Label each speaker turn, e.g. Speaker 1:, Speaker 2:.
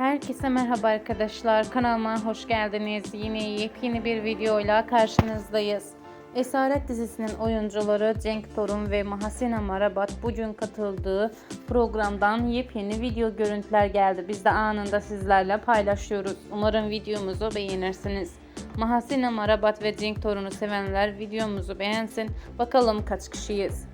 Speaker 1: Herkese merhaba arkadaşlar. Kanalıma hoş geldiniz. Yine yepyeni bir videoyla karşınızdayız. Esaret dizisinin oyuncuları Cenk Torun ve Mahasina Marabat bugün katıldığı programdan yepyeni video görüntüler geldi. Biz de anında sizlerle paylaşıyoruz. Umarım videomuzu beğenirsiniz. Mahasina Marabat ve Cenk Torun'u sevenler videomuzu beğensin. Bakalım kaç kişiyiz.